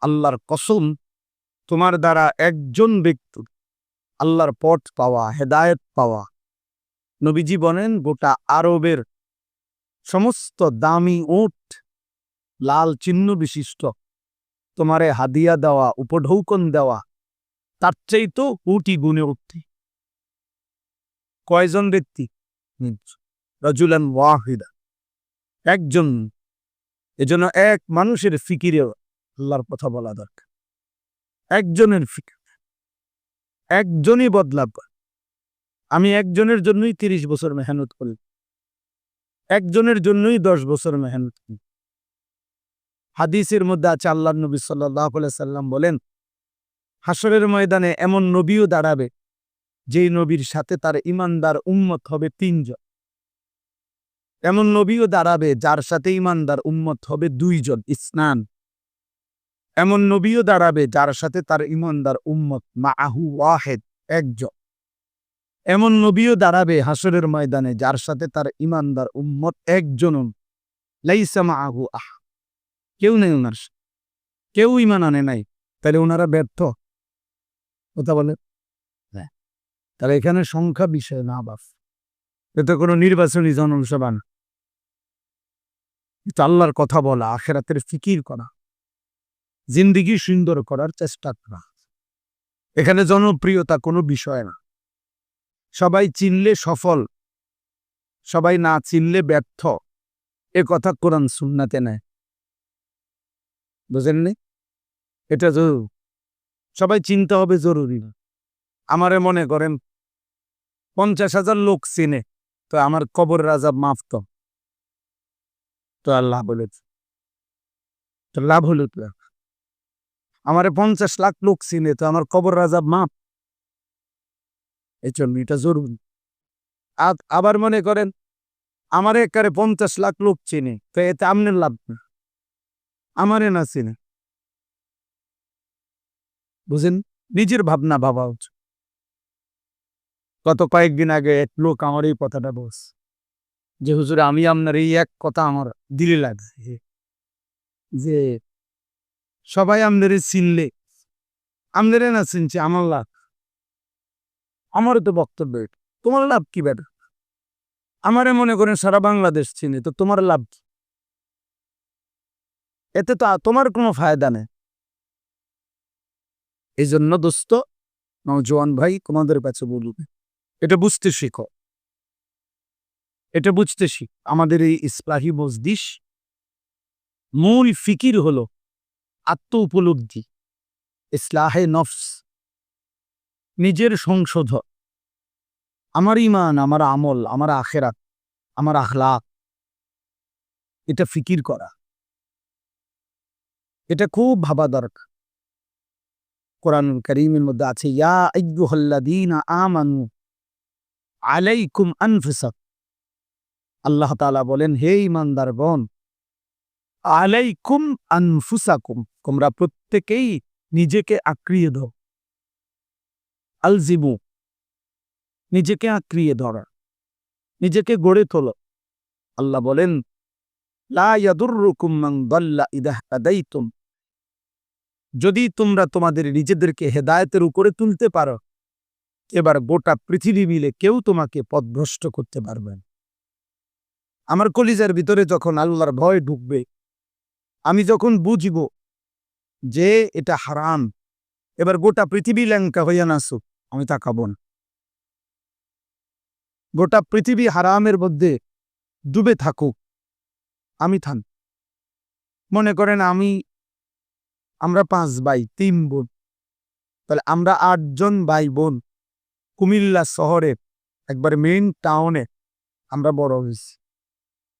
আল্লাহর কসম, তোমার দ্বারা একজন ব্যক্তি আল্লাহর পথ পাওয়া, হেদায়েত পাওয়া। নবীজি বলেন, গোটা আরবের সমস্ত দামি ওট লাল চিহ্ন বিশিষ্ট, তোমারে হাদিয়া দেওয়া, উপঢৌকন দেওয়া, তার চেয়ে তো উটি গুণে উঠতে কয়জন ব্যক্তি? রজুলান ওয়াহিদা। একজন। এজন্য এক মানুষের ফিকিরে আল্লাহর কথা বলা দরকার। একজনের ফিকির, একজনই বদলাব। আমি একজনের জন্যই তিরিশ বছর মেহনত করি, একজনের জন্যই দশ বছর মেহনত করি। হাদিসের মধ্যে আছে আল্লাহ নবী সাল্লাহ সাল্লাম বলেন হাসরের ময়দানে এমন নবীও দাঁড়াবে, যেই নবীর সাথে তার ইমানদার উম্মত হবে তিনজন। এমন নবীও দাঁড়াবে, যার সাথে ইমানদার উম্মত হবে দুইজন, ইসনান। এমন নবীও দাঁড়াবে যার সাথে তার ইমানদার উম্মত মা আহু ওয়াহেদ একজন। এমন নবীও দাঁড়াবে হাসরের ময়দানে যার সাথে তার ইমানদার উম্মত একজন। আহু আহ কেউ নেই ওনার কেউ ইমান আনে নাই। তাহলে ওনারা ব্যর্থ। কথা বলে হ্যাঁ। তাহলে এখানে সংখ্যা বিষয় না বাস এতে কোনো নির্বাচনী জনসভা না। আল্লাহর কথা বলা, আখেরাতের ফিকির করা। জিন্দিগি সুন্দর করার চেষ্টা করা। এখানে জনপ্রিয়তা কোনো বিষয় না। সবাই চিনলে সফল, সবাই না চিনলে ব্যর্থ, এ কথা কোরআন সুন্নাতে নেয়। বুঝেননি এটা জরুরি। সবাই চিনতে হবে জরুরি। না আমারে মনে করেন, পঞ্চাশ হাজার লোক চিনে, তো আমার কবর রাজা মাফ তো। তো আল্লাহ বলেছে তো। লাভ হলো তো আমারে পঞ্চাশ লাখ লোক চিনে, তো আমার কবর রাজা মাপ এই জন্য এটা জরুরি। আবার মনে করেন, আমার একারে পঞ্চাশ লাখ লোক চিনে, তো এতে আমনের লাভ আমারে না চিনে। বুঝেন? নিজের ভাবনা ভাবা উচিত। গত কয়েকদিন আগে এক লোক আমার এই কথাটা বলস যে, হুজুর, আমি আপনার এই এক কথা আমার দিলে লাগছে যে সবাই আমাদের চিনলে। আমাদের না চিনছে, আমার লাভ। আমারও তো বক্তব্য তোমার লাভ কি বেটা আমারে মনে করেন সারা বাংলাদেশ চিনে, তো তোমার লাভ কি? এতে তো তোমার কোনো ফায়দা নেই। এই জন্য দোস্ত নৌজওয়ান ভাই, তোমাদের কাছে বলবে, এটা বুঝতে শিখো। এটা বুঝতে শিখ। আমাদের এই ইসলাহী মজদিস মূল ফিকির হলো আত্ম উপলব্ধি ইসলাহে নফস, নিজের সংশোধন। আমার ইমান আমার আমল, আমার আখেরাত, আমার আখলাক, এটা ফিকির করা। এটা খুব ভাবা দরকার। কোরআন করিমের মধ্যে আছে আল্লাহ তাআলা বলেন, হে ইমানদার গণ আলাইকুম আনফুসাকুম, তোমরা প্রত্যেকেই নিজেকে আক্রিয়ে দাও আলজিবু, নিজেকে আক্রিয়ে ধরা, নিজেকে গড়ে তোলো। আল্লাহ বলেন যদি তোমরা তোমাদের নিজেদেরকে হেদায়তের উপরে তুলতে পারো, এবার গোটা পৃথিবী মিলে কেউ তোমাকে পথভ্রষ্ট করতে পারবে না। আমার কলিজার ভিতরে যখন আল্লাহর ভয় ঢুকবে আমি যখন বুঝব যে এটা হারাম, এবার গোটা পৃথিবী ল্যাঙ্কা হইয়া নাসুক আমি তাকাবো না। গোটা পৃথিবী হারামের মধ্যে ডুবে থাকুক, আমি থান মনে করেন আমি, আমরা পাঁচ ভাই, তিন বোন। তাহলে আমরা আটজন ভাই বোন কুমিল্লা শহরে, একবার মেইন টাউনে আমরা বড় হয়েছি।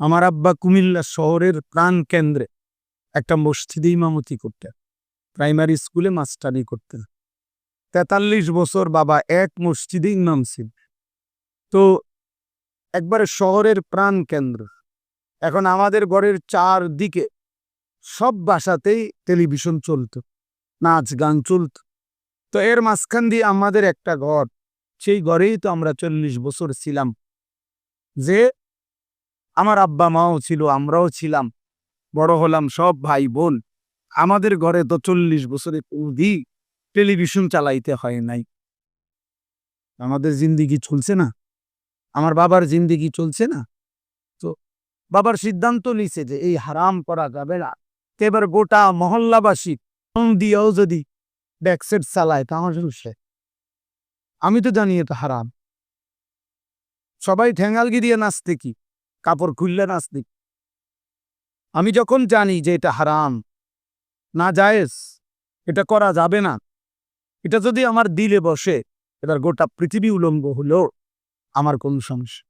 আমার আব্বা কুমিল্লা শহরের প্রাণ কেন্দ্রে একটা মসজিদে ইমামতি করতেন। প্রাইমারি স্কুলে মাস্টারি করতেন। তেতাল্লিশ বছর বাবা এক মসজিদে ইমাম ছিল তো একবারে শহরের প্রাণ কেন্দ্র এখন আমাদের ঘরের চার দিকে সব বাসাতেই টেলিভিশন চলতো, নাচ গান চলত। তো এর মাঝখান দিয়ে আমাদের একটা ঘর, সেই ঘরেই তো আমরা চল্লিশ বছর ছিলাম। যে আমার আব্বা মাও ছিল, আমরাও ছিলাম। বড় হলাম সব ভাই বোন। আমাদের ঘরে তো চল্লিশ বছরে অধিক টেলিভিশন চালাইতে হয় নাই। আমাদের জিন্দিগি চলছে না। আমার বাবার জিন্দিগি চলছে না। তো বাবার সিদ্ধান্ত নিছে যে এই হারাম করা যাবে না। এবার গোটা মহল্লাবাসী দিয়েও যদি ব্যাকসেট চালায় তাহলে সে। আমি তো জানি এটা হারাম। সবাই ঠেঙ্গালগি দিয়ে নাচতে কি? কাপড় খুললে নাচতে কি? আমি যখন জানি যে এটা হারাম, না জায়েজ, এটা করা যাবে না, এটা যদি আমার দিলে বসে এবার গোটা পৃথিবী উলম্ব হলো, আমার কোন সমস্যা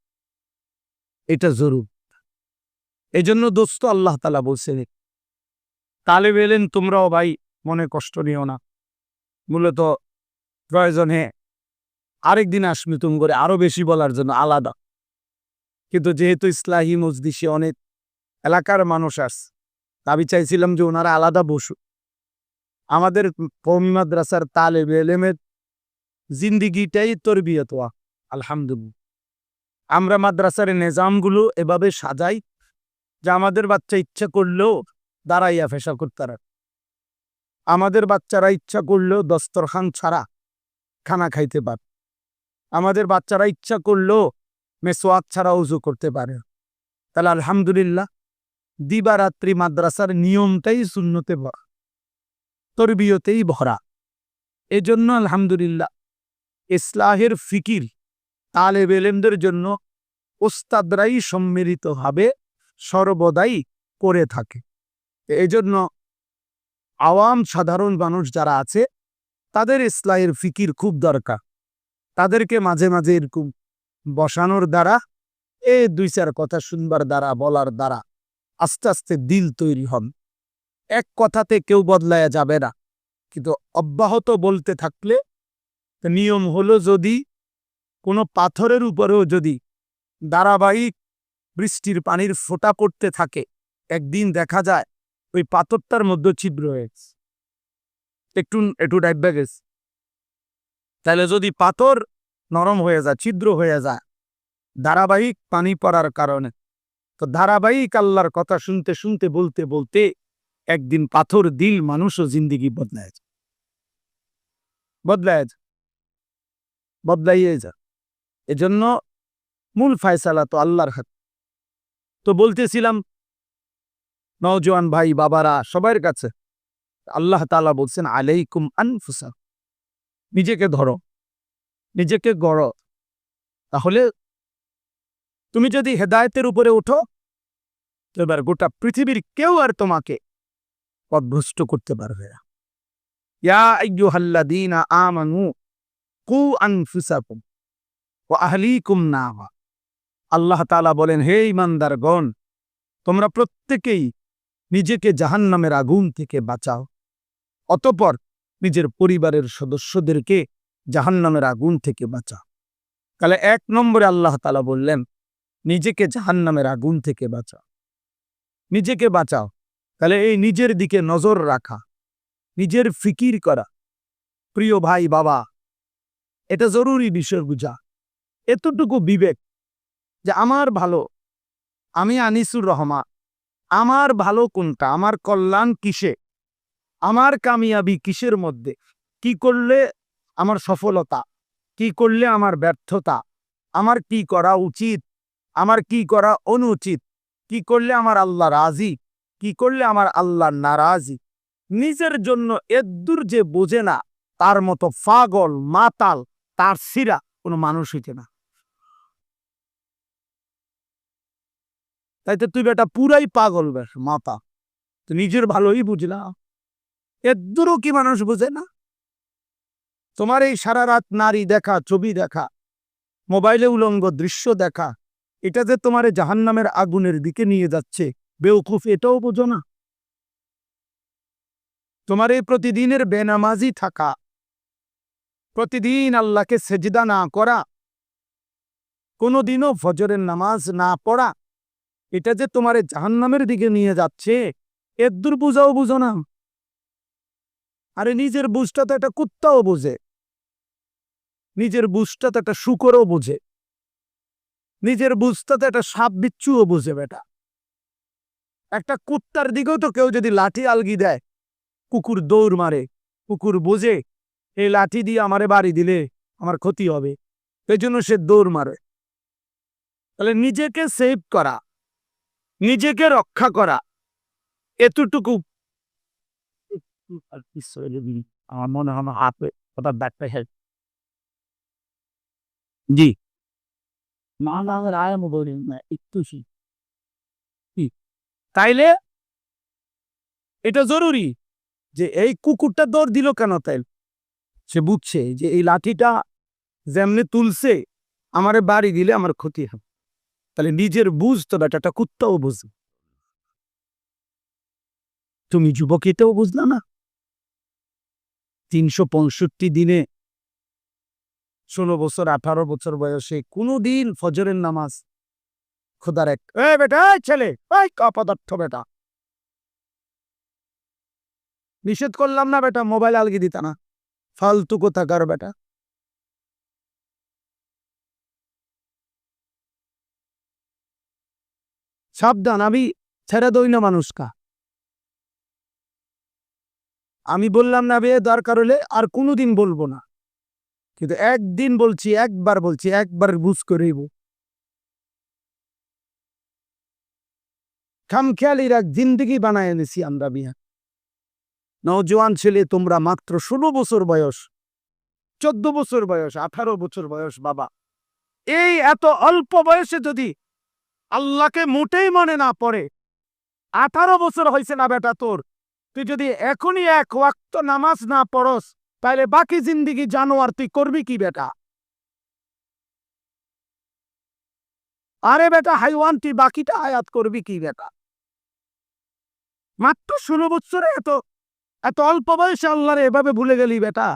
এটা জরুর। এই জন্য দোস্ত আল্লাহ তালা বলছেন তালে বেলেন তোমরাও ভাই, মনে কষ্ট নিও না। মূলত প্রয়োজনে আরেকদিন আসমি তুম করে আরও বেশি বলার জন্য আলাদা। কিন্তু যেহেতু ইসলাহী মজদিসে অনেক এলাকার মানুষ আস। আমি চাইছিলাম যে ওনারা আলাদা বসুক। আমাদের কৌমি মাদ্রাসার তালে বেলেমের জিন্দিগিটাই তরবিয়ত আলহামদুলিল্লাহ। আমরা মাদ্রাসার নিজামগুলো এভাবে সাজাই যে আমাদের বাচ্চা ইচ্ছা করলেও দাঁড়াইয়া ফেসা করতে পারে। আমাদের বাচ্চারা ইচ্ছা করলেও দস্তরখান ছাড়া খানা খাইতে পারে। আমাদের বাচ্চারা ইচ্ছা করলেও মেসোয়াক ছাড়া উজু করতে পারে। তাহলে আলহামদুলিল্লাহ দিবারাত্রি মাদ্রাসার নিয়মটাই শূন্যতে ভরা, তরবিয়তেই ভরা। এজন্য আলহামদুলিল্লাহ, ইসলাহের ফিকির তালেব এলেমদের জন্য ওস্তাদরাই সম্মিলিতভাবে সর্বদাই করে থাকে। এজন্য আওয়াম সাধারণ মানুষ যারা আছে, তাদের ইসলাহের ফিকির খুব দরকার। তাদেরকে মাঝে মাঝে এরকম বসানোর দ্বারা, এ দুই চার কথা শুনবার দ্বারা, বলার দ্বারা আস্তে আস্তে দিল তৈরি হন। এক কথাতে কেউ বদলায়া যাবে না। কিন্তু অব্যাহত বলতে থাকলে নিয়ম হলো যদি কোনো পাথরের উপরেও যদি ধারাবাহিক বৃষ্টির পানির ফোঁটা পড়তে থাকে, একদিন দেখা যায় ওই পাথরটার মধ্যে ছিদ্র হয়েছে একটু একটু ডাইবা গেছে তাহলে যদি পাথর নরম হয়ে যায়, ছিদ্র হয়ে যায়, ধারাবাহিক পানি পড়ার কারণে তো ধারাবাহিক আল্লাহর কথা শুনতে শুনতে, বলতে বলতে একদিন পাথর, দিল, মানুষও জিন্দিগি বদলায় যায়। বদলায় যায়। বদলাইয়ে যা এজন্য মূল ফায়সালা তো আল্লাহর হাত। তো বলতেছিলাম, নওজোয়ান ভাই, বাবারা সবার কাছে, আল্লাহ তালা বলছেন, আলাইকুম আনফুসা, নিজেকে ধরো, নিজেকে গড়। তাহলে তুমি যদি হেদায়তের উপরে উঠো এবার গোটা পৃথিবীর কেউ আর তোমাকে পদভ্রষ্ট করতে পারবে না। ইয়া আল্লাহ তাআলা বলেন, হে ইমানদারগণ তোমরা প্রত্যেকেই নিজেকে জাহান্নামের আগুন থেকে বাঁচাও, অতপর নিজের পরিবারের সদস্যদেরকে জাহান্নামের আগুন থেকে বাঁচাও। তাহলে এক নম্বরে আল্লাহ তালা বললেন, নিজেকে জাহান্নামের আগুন থেকে বাঁচাও। নিজেকে বাঁচাও। তাহলে এই নিজের দিকে নজর রাখা। নিজের ফিকির করা। প্রিয় ভাই, বাবা, এটা জরুরি বিষয় বুঝা। এতটুকু বিবেক যে আমার ভালো, আমি আনিসুর রহমান। আমার ভালো কোনটা? আমার কল্যাণ কিসে? আমার কামিয়াবি কিসের মধ্যে? কি করলে আমার সফলতা? কি করলে আমার ব্যর্থতা? আমার কি করা উচিত? আমার কি করা অনুচিত? কি করলে আমার আল্লাহ রাজি? কি করলে আমার আল্লাহ নারাজি? নিজের জন্য এদ্দুর যে বোঝে না, তার মতো পাগল, মাতাল, তার সিরা কোনো মানুষ হইতে না। তাই তো তুই বেটা পুরাই পাগল বেশ, মাতা। তো নিজের ভালোই বুঝলা। এদ্দুরও কি মানুষ বোঝে না? তোমার এই সারা রাত নারী দেখা, ছবি দেখা, মোবাইলে উলঙ্গ দৃশ্য দেখা এটা যে তোমার জাহান্নামের আগুনের দিকে নিয়ে যাচ্ছে বেউকুফ এটাও বোঝো না। তোমার এই প্রতিদিনের বেনামাজি থাকা, প্রতিদিন আল্লাহকে সেজদা না করা, কোনোদিনও ফজরের নামাজ না পড়া, এটা যে তোমার জাহান্নামের দিকে নিয়ে যাচ্ছে এদ্দুর বুঝাও বুঝো না। আরে নিজের বুঝটা তো একটা কুত্তাও বোঝে। নিজের বুঝটা তো একটা শুকরও বোঝে। নিজের বুঝটা তো একটা সাপ বিচ্ছুও বোঝে বেটা। একটা কুত্তার দিকেও তো কেউ যদি লাঠি আলগি দেয়, কুকুর দৌড় মারে, কুকুর বোঝে, এই লাঠি দিয়ে আমারে বাড়ি দিলে আমার ক্ষতি হবে, এই জন্য সে দৌড় মারে। তাহলে নিজেকে সেভ করা, নিজেকে রক্ষা করা, এতটুকু আমার মনে হয় হাতে হঠাৎ ব্যাগটা হেল্প জি। তাইলে এটা জরুরি যে এই কুকুরটা দৌড় দিল কেন তাই সে বুঝছে যে এই লাঠিটা যেমনি তুলছে আমারে বাড়ি দিলে আমার ক্ষতি হবে তাহলে নিজের বুঝ তো বেটাটা কুত্তাও বুঝবে তুমি যুবকেতেও বুঝলা না তিনশো পঁয়ষট্টি দিনে ষোলো বছর, আঠারো বছর বয়সে কোনো দিন ফজরের নামাজ খোদার এক বেটা ছেলে অপদার্থ বেটা। নিষেধ করলাম না বেটা, মোবাইল আলগি দিতা না। ফালতু কোথাকার বেটা। সাবধান, আমি ছেড়ে দই না মানুষকা। আমি বললাম না বে, দরকার হলে আর কোনোদিন বলব না। কিন্তু একদিন বলছি, একবার বলছি, একবার বুঝ করেইব খামখেয়ালিরা জিন্দগি বানায় এনেছি আমরা বিয়া নজওয়ান ছেলে, তোমরা মাত্র ষোলো বছর বয়স, চোদ্দ বছর বয়স, আঠারো বছর বয়স বাবা। এই এত অল্প বয়সে যদি আল্লাহকে মোটেই মনে না পড়ে, আঠারো বছর হয়েছে না বেটা তোর, তুই যদি এখনই এক ওয়াক্ত নামাজ না পড়স তাহলে বাকি জিন্দিগি জানোয়ার, তুই করবি কি বেটা? আরে বেটা হাইওয়ান তুই বাকিটা আয়াত করবি কি বেটা? মাত্র ষোলো বছরে এত এত অল্প বয়সে আল্লাহরে এভাবে ভুলে গেলি বেটা?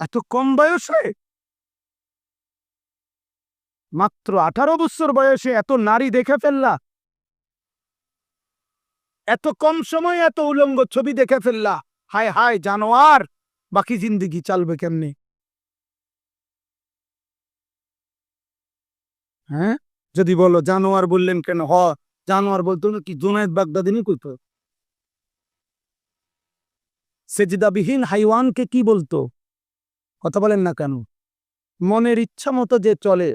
এত কম বয়সে? মাত্র আঠারো বছর বয়সে এত নারী দেখে ফেললা? এত কম সময়ে এত উলঙ্গ ছবি দেখে ফেললা? হায় হায় জানোয়ার, বাকি জিন্দিগি চালবে কেমনে? হ্যাঁ? যদি বলো, জানোয়ার বললেন কেন? হ, জানোয়ার বলতো না কি জুনায়দ বাগদাদিনী সেজিদাবিহীন হাইওয়ানকে কি বলতো? কথা বলেন না কেন? মনের ইচ্ছা মতো যে চলে,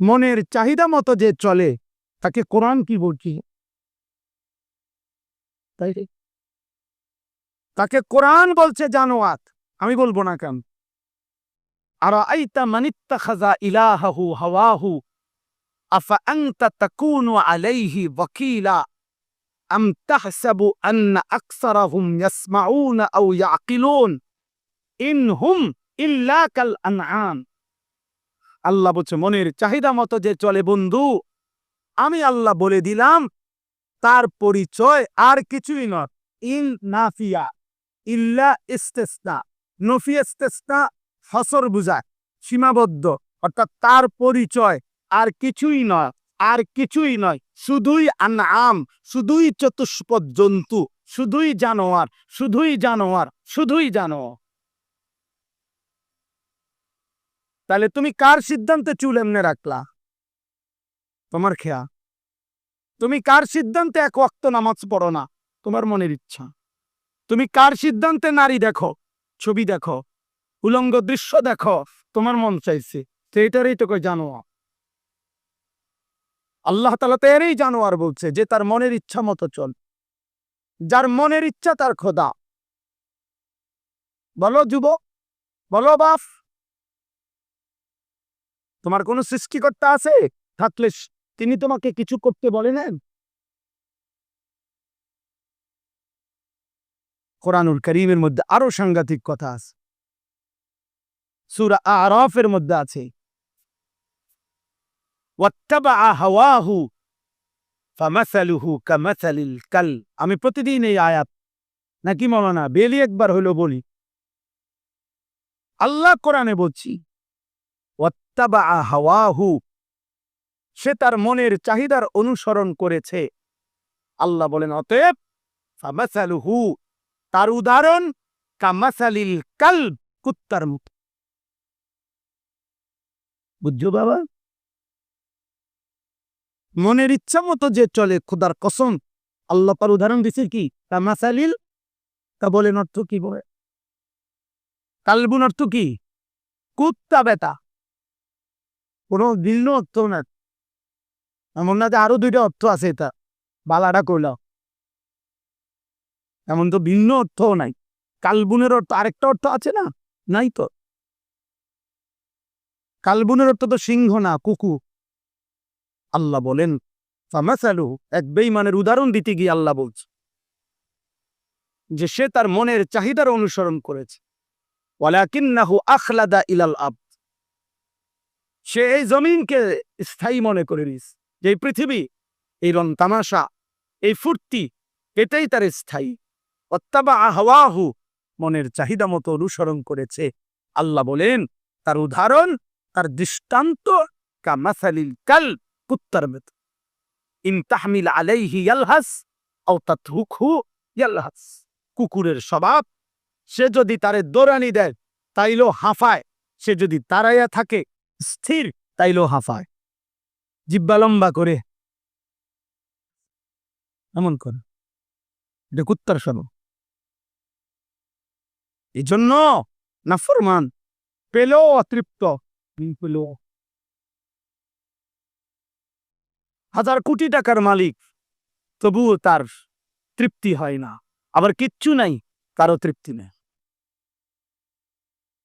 মনের চাহিদা মতো যে চলে, তাকে কোরআন কি বলছি? তাই? তাকে কোরআন বলছে জানোয়াত আমি বলব না কেন? আর আইতা মানিত্তা খাজা ইলাহাহু হাওয়াহু, আফা আংতা তাকুনু আলাইহি ওয়াকিলা, আম তাহসাবু আন্না আকসারাহুম ইয়াসমাউনা আও ইয়াকিলুন, ইন হুম ইল্লা কাল আনআম। আল্লাহ বলছে, মনের চাহিদা মতো যে চলে বন্ধু, আমি আল্লাহ বলে দিলাম, তার পরিচয় আর কিছুই নয়। ইন নাফিয়া ইল্লা ইস্তেসনা নফি ইস্তেসনা হসর বুঝায়, সীমাবদ্ধ। অর্থাৎ তার পরিচয় আর কিছুই নয়, আর কিছুই নয়। শুধুই আম শুধুই চতুষ্পদ জন্তু, শুধুই জানোয়ার শুধুই জানোয়ার শুধুই জানোয়ার। তাহলে তুমি কার সিদ্ধান্তে চুল এমনে রাখলা? তোমার খেয়া। তুমি কার সিদ্ধান্তে এক ওয়াক্ত নামাজ পড়ো না? তোমার মনের ইচ্ছা। তুমি কার সিদ্ধান্তে নারী দেখো? ছবি দেখো? উলঙ্গ দৃশ্য দেখো? তোমার মন চাইছে। তো এটারই তো কই জানোয়ার। আল্লাহ তালা তো এরই জানোয়ার বলছে যে তার মনের ইচ্ছা মতো চল। যার মনের ইচ্ছা তার খোদা। বলো যুবক, বলো বাফ তোমার কোনো সৃষ্টিকর্তা আছে? থাকলে তিনি তোমাকে কিছু করতে বলেন কোরআনুল করিমের মধ্যে আরও সাংঘাতিক কথা আছে। সুরা আরফের মধ্যে আছে। আমি প্রতিদিন এই আয়াত, নাকি মৌলানা বেলি একবার হইল বলি। আল্লাহ কোরআনে বলছি হাওয়াহু, সে তার মনের চাহিদার অনুসরণ করেছে। আল্লাহ বলেন, অতএব তার উদাহরণ, কামাসালিল কাল কুত্তার মুখ। বুঝছ বাবা? মনের ইচ্ছা মতো যে চলে, খোদার কসম। আল্লাহ পার উদাহরণ দিছে কি? তা মাসালিল তা বলেন অর্থ কি বলে? কালবুন অর্থ কি? কুত্তা বেতা কোনো ভিন্ন অর্থ না এমন না যে আরও দুইটা অর্থ আছে এটা। বালাটা কইল এমন তো ভিন্ন অর্থও নাই। কালবুনের অর্থ আরেকটা অর্থ আছে না? নাই তো। কালবুনের অর্থ তো সিংহ না কুকু আল্লাহ বলেন, ফামাসালু, এক বেইমানের উদাহরণ দিতে গিয়ে আল্লাহ বলছে যে, সে তার মনের চাহিদার অনুসরণ করেছে। ওয়ালাকিন্নাহু আখলাদা ইলাল আব সে এই জমিনকে স্থায়ী মনে করে নিস যে পৃথিবী, এই রং তামাশা, এই ফুর্তি, এটাই তার স্থায়ী। অত্যাবা আহওয়াহু, মনের চাহিদা মতো অনুসরণ করেছে। আল্লাহ বলেন, তার উদাহরণ, তার দৃষ্টান্ত, কামাসালিল কাল কুত্তার মতো। ইন তাহমিল আলাইহি ইয়ালহাস, আও তাতরুকহু ইয়ালহাস। কুকুরের স্বভাব, সে যদি তারে দৌড়ানি দেয়, তাইলো হাঁফায়। সে যদি তারাইয়া থাকে, স্থির, তাইলো হাঁফায়। জিব্বা লম্বা করে, এমন করে। এটা কুত্তার স্বভাব। এই জন্য নাফরমান পেলেও অতৃপ্ত। পেল হাজার কোটি টাকার মালিক, তবুও তার তৃপ্তি হয় না। আবার কিচ্ছু নাই, কারও তৃপ্তি নেই।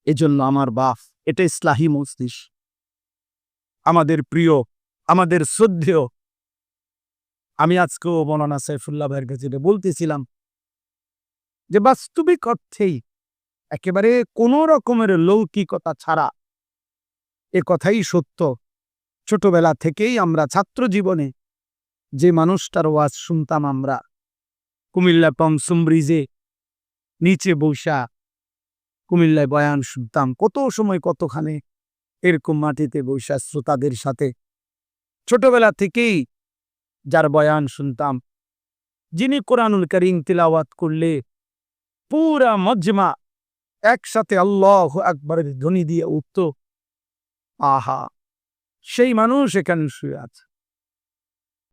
এজন্য আমার বাপ এটা ইসলাহী মস্তিষ্ক আমাদের প্রিয়, আমাদের শ্রদ্ধেয়। আমি আজকেও মনানা সাইফুল্লাহ ভাইয়ের কাছে বলতেছিলাম যে বাস্তবিক অর্থেই একেবারে কোনো রকমের লৌকিকতা ছাড়া এ কথাই সত্য। ছোটবেলা থেকেই আমরা ছাত্র জীবনে যে মানুষটার ওয়াজ শুনতাম আমরা, কুমিল্লা পমসুম ব্রিজে নিচে বৈশা কুমিল্লায় বয়ান শুনতাম, কত সময় কতখানে এরকম মাটিতে বৈশা শ্রোতাদের সাথে। ছোটবেলা থেকেই যার বয়ান শুনতাম, যিনি কোরআনুল করিম তিলাওয়াত করলে পুরা মজমা একসাথে আল্লাহ আকবরের ধ্বনি দিয়ে উঠত আহা সেই মানুষ এখানে শুয়ে আছে।